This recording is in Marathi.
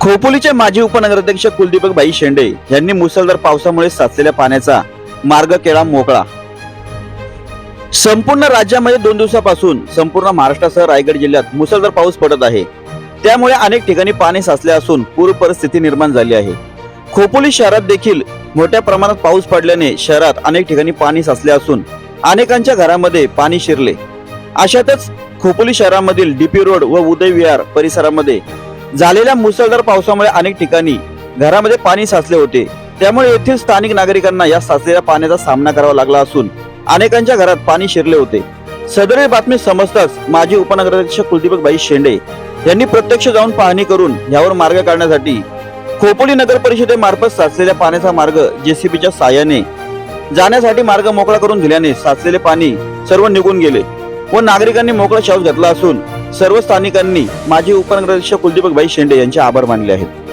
खोपोलीचे माजी उपनगराध्यक्ष कुलदीपक भाई शेंडे यांनी मुसळधार पावसामुळे साचलेल्या पाण्याचा मार्ग केला मोकळा. संपूर्ण राज्यामध्ये दोन दिवसापासून संपूर्ण महाराष्ट्रासह रायगड जिल्ह्यात मुसळधार पाऊस पडत आहे. त्यामुळे अनेक ठिकाणी पाणी साचले असून पूर परिस्थिती निर्माण झाली आहे. खोपोली शहरात देखील मोठ्या प्रमाणात पाऊस पडल्याने शहरात अनेक ठिकाणी पाणी साचले असून अनेकांच्या घरामध्ये पाणी शिरले. अशातच खोपोली शहरामधील डीपी रोड व उदय विहार परिसरामध्ये झालेल्या मुसळधार पावसामुळे अनेक ठिकाणी घरामध्ये पाणी साचले होते. त्यामुळे येथील स्थानिक नागरिकांना या साचलेल्या पाण्याचा सामना करावा लागला असून अनेकांच्या घरात पाणी शिरले होते. सदरील बातमी समजताच माजी उपनगराध्यक्ष कुलदीपक बाई शेंडे यांनी प्रत्यक्ष जाऊन पाहणी करून यावर मार्ग काढण्यासाठी खोपोली नगर परिषदेमार्फत साचलेल्या पाण्याचा मार्ग जेसीबीच्या साहाय्याने जाण्यासाठी मार्ग मोकळा करून दिल्याने साचलेले पाणी सर्व निघून गेले व नागरिकांनी मोकळा श्वास घेतला असून सर्व स्थानिकांनी माजी उपनगराध्यक्ष कुलदीपकबाई शेंडे यांचे आभार मानले आहेत.